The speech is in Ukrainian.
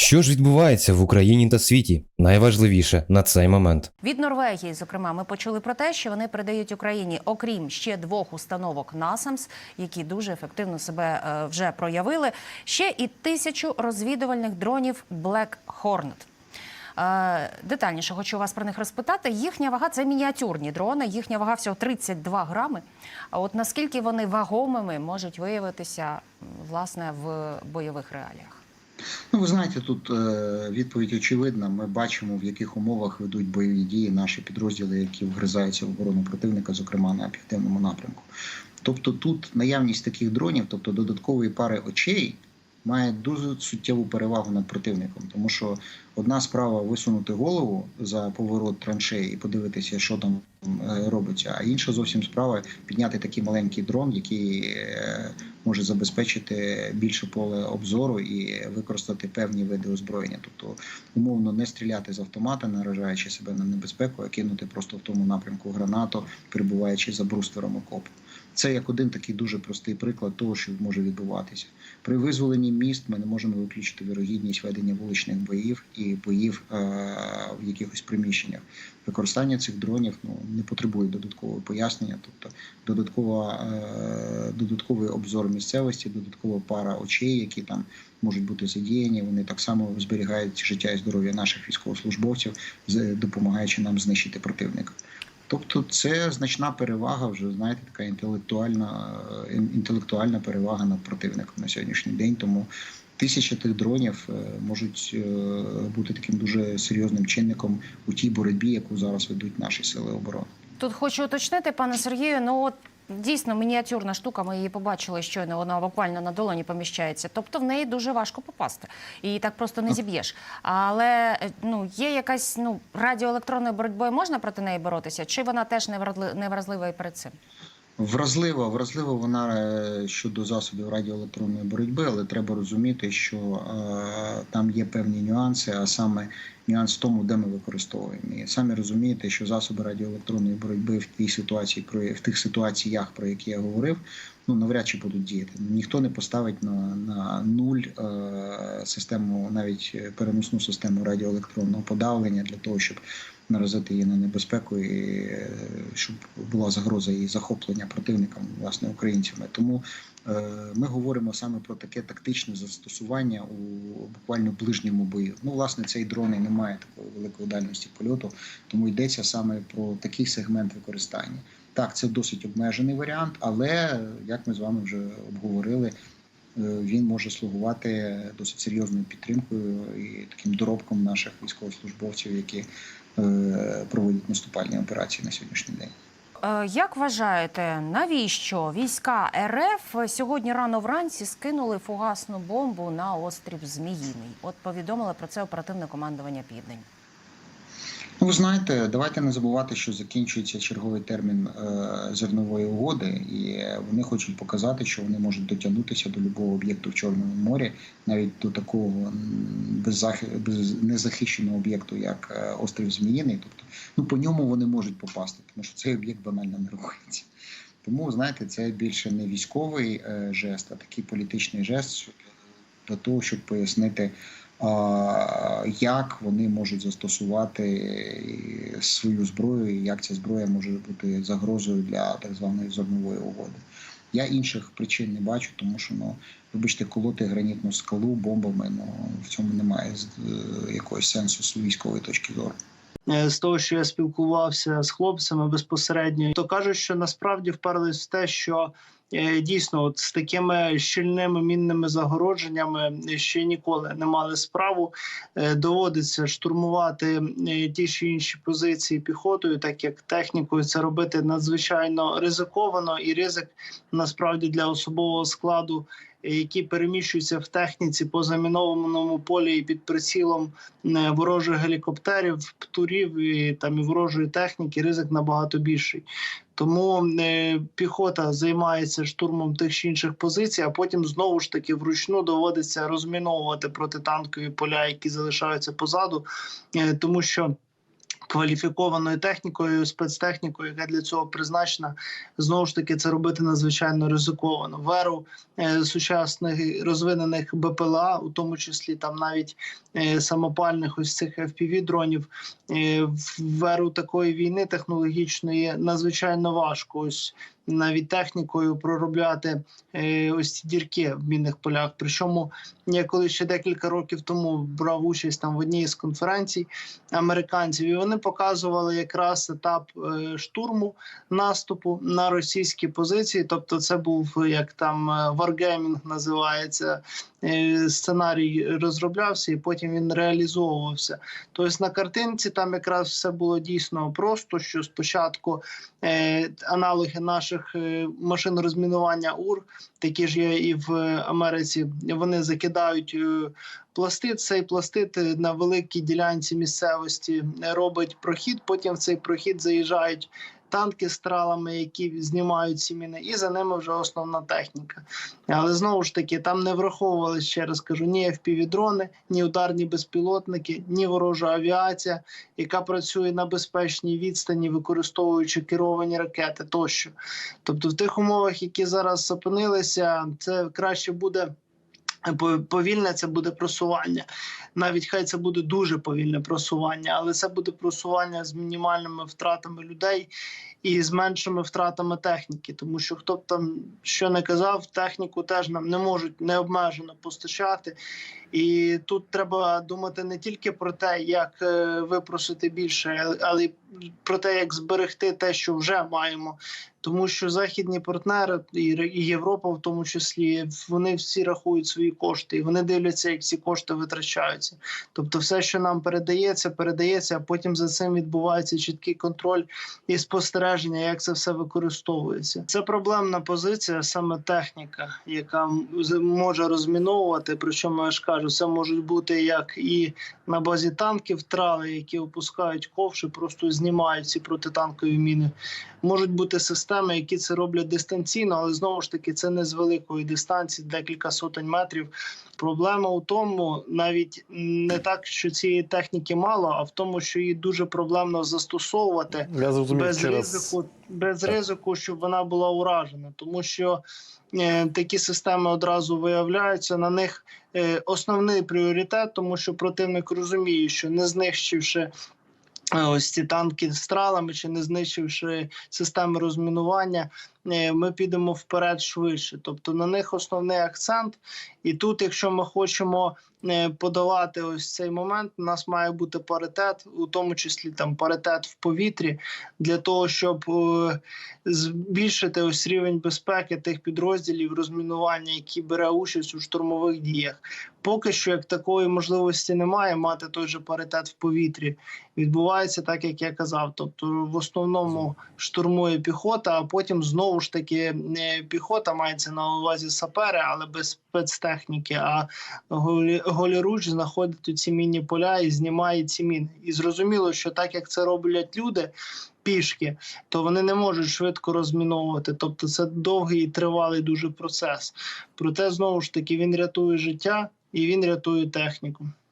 Що ж відбувається в Україні та світі? Найважливіше на цей момент. Від Норвегії, зокрема, ми почули про те, що вони передають Україні, окрім ще двох установок NASAMS, які дуже ефективно себе е, вже проявили, ще і тисячу розвідувальних дронів Black Hornet. Е, Детальніше хочу вас про них розпитати. Їхня вага це мініатюрні дрони. Їхня вага всього 32 грами. А от наскільки вони вагомими можуть виявитися власне в бойових реаліях? Ну, ви знаєте, тут е, відповідь очевидна. Ми бачимо, в яких умовах ведуть бойові дії наші підрозділи, які вгризаються в оборону противника, зокрема на південному напрямку. Тобто, тут наявність таких дронів, тобто додаткової пари очей, має дуже суттєву перевагу над противником, тому що одна справа висунути голову за поворот траншеї і подивитися, що там е, робиться, а інша зовсім справа підняти такий маленький дрон, який е, може забезпечити більше поле обзору і використати певні види озброєння, тобто умовно не стріляти з автомата, наражаючи себе на небезпеку, а кинути просто в тому напрямку гранату, перебуваючи за бруствером окопу. Це як один такий дуже простий приклад того, що може відбуватися. При визволенні міст ми не можемо виключити вірогідність ведення вуличних боїв і боїв е- в якихось приміщеннях. Використання цих дронів ну не потребує додаткового пояснення, тобто додаткова, е- додатковий обзор місцевості, додаткова пара очей, які там можуть бути задіяні. Вони так само зберігають життя і здоров'я наших військовослужбовців, допомагаючи нам знищити противника. Тобто це значна перевага, вже знаєте, така інтелектуальна е, інтелектуальна перевага над противником на сьогоднішній день. Тому тисяча тих дронів е, можуть е, бути таким дуже серйозним чинником у тій боротьбі, яку зараз ведуть наші сили оборони. Тут хочу уточнити, пане Сергію. Ну от дійсно мініатюрна штука. Ми її побачили щойно. Вона буквально на долоні поміщається. Тобто в неї дуже важко попасти. Її так просто не зіб'єш. Але е, ну є якась ну радіоелектронною боротьбою можна проти неї боротися? Чи вона теж невразли- невразлива і перед цим? Вразлива, вразлива вона е, щодо засобів радіоелектронної боротьби, але треба розуміти, що е, там є певні нюанси, а саме нюанс в тому, де ми використовуємо. І самі розумієте, що засоби радіоелектронної боротьби в тій ситуації, про в тих ситуаціях, про які я говорив, ну навряд чи будуть діяти. Ніхто не поставить на, на нуль е, систему, навіть переносну систему радіоелектронного подавлення для того, щоб наразити її на небезпеку і е, щоб була загроза її захоплення противникам, власне, українцями. Тому е, ми говоримо саме про таке тактичне застосування у буквально ближньому бою. Ну, власне, цей дрон і не має такої великої дальності польоту, тому йдеться саме про такий сегмент використання. Так, це досить обмежений варіант, але як ми з вами вже обговорили. е, Він може слугувати досить серйозною підтримкою і таким доробком наших військовослужбовців, які проводять наступальні операції на сьогоднішній день. Е, Як вважаєте, навіщо війська РФ сьогодні рано вранці скинули фугасну бомбу на острів Зміїний? От повідомили про це оперативне командування Південь. Ну, ви знаєте, давайте не забувати, що закінчується черговий термін е, зернової угоди, і вони хочуть показати, що вони можуть дотягнутися до любого об'єкту в Чорному морі, навіть до такого беззах... без... незахищеного об'єкту, як е, острів Зміїний. Тобто, ну по ньому вони можуть попасти, тому що цей об'єкт банально не рухається. Тому знаєте, це більше не військовий е, жест, а такий політичний жест для того, щоб пояснити як вони можуть застосувати свою зброю, і як ця зброя може бути загрозою для так званої зернової угоди. Я інших причин не бачу, тому що ну, вибачте, колоти гранітну скалу бомбами. Ну в цьому немає е, якогось сенсу з військової точки зору. Е, з того, що я спілкувався з хлопцями безпосередньо, то кажуть, що насправді вперлись в те, що дійсно от з такими щільними мінними загородженнями ще ніколи не мали справу. Е, Доводиться штурмувати е, ті чи інші позиції піхотою, так як технікою це робити надзвичайно ризиковано, і ризик насправді для особового складу. Які переміщуються в техніці по замінованому полі і під прицілом е, ворожих гелікоптерів, птурів і там і ворожої техніки, ризик набагато більший. Тому е, піхота займається штурмом тих чи інших позицій, а потім знову ж таки вручну доводиться розміновувати протитанкові поля, які залишаються позаду, е, тому що. Кваліфікованою технікою, спецтехнікою, яка для цього призначена, знову ж таки це робити надзвичайно ризиковано. Веру е, сучасних розвинених БПЛА, у тому числі там навіть е, самопальних ось цих fpv дронів е, в веру такої війни технологічної надзвичайно важко. Ось навіть технікою проробляти е, ось ці дірки в мінних полях. Причому я коли ще декілька років тому брав участь там в одній з конференцій американців, і вони показували якраз етап е, штурму наступу на російські позиції. Тобто, це був як там Wargaming називається. е, Сценарій розроблявся і потім він реалізовувався. Тобто на картинці там якраз все було дійсно просто. Що спочатку аналоги наших е, машин розмінування УР, такі ж є і в Америці. Вони закидають е, пластит. Цей пластит е, на великій ділянці місцевості робить прохід. Потім в цей прохід заїжджають. Танки з тралами, які знімають ці міни, і за ними вже основна техніка. Але знову ж таки, там не враховували ще раз кажу, ні FPV-дрони, ні ударні безпілотники, ні ворожа авіація, яка працює на безпечній відстані, використовуючи керовані ракети тощо. Тобто, в тих умовах, які зараз опинилися, це краще буде. По- Повільне це буде просування. Навіть хай це буде дуже повільне просування, але це буде просування з мінімальними втратами людей і з меншими втратами техніки. Тому що хто б там що не казав, техніку теж нам не можуть необмежено постачати. І тут треба думати не тільки про те, як е, випросити більше, але й про те, як зберегти те, що вже маємо. Тому що західні партнери і Європа, в тому числі, вони всі рахують свої кошти, і вони дивляться, як ці кошти витрачаються. Тобто, все, що нам передається, передається, а потім за цим відбувається чіткий контроль і спостереження, як це все використовується. Це проблемна позиція, саме техніка, яка може розміновувати. Причому я ж кажу, це можуть бути як і на базі танків трали, які опускають ковши, просто знімають ці протитанкові міни. Можуть бути системи, які це роблять дистанційно, але знову ж таки це не з великої дистанції, декілька сотень метрів. Проблема у тому, навіть не так, що цієї техніки мало, а в тому, що її дуже проблемно застосовувати Я зрозумів без через ризику, без Так. ризику, щоб вона була уражена, тому що е, такі системи одразу виявляються. На них е, основний пріоритет, тому що противник розуміє, що не знищивши. Е, Ось ці танки з тралами, чи не знищивши системи розмінування, ми підемо вперед швидше. Тобто на них основний акцент. І тут, якщо ми хочемо е, подолати ось цей момент, у нас має бути паритет, у тому числі там паритет в повітрі, для того, щоб е, збільшити ось рівень безпеки тих підрозділів розмінування, які бере участь у штурмових діях. Поки що, як такої можливості немає, мати той же паритет в повітрі. Відбувається так, як я казав. Тобто, в основному штурмує піхота, а потім знову ж таки не піхота мається на увазі сапери, але без спецтехніки. А голі- голіруч знаходить у ці мінні поля і знімає ці міни. І зрозуміло, що так як це роблять люди. Пішки, то вони не можуть швидко розміновувати. Тобто це довгий і тривалий дуже процес. Проте знову ж таки він рятує життя і він рятує техніку.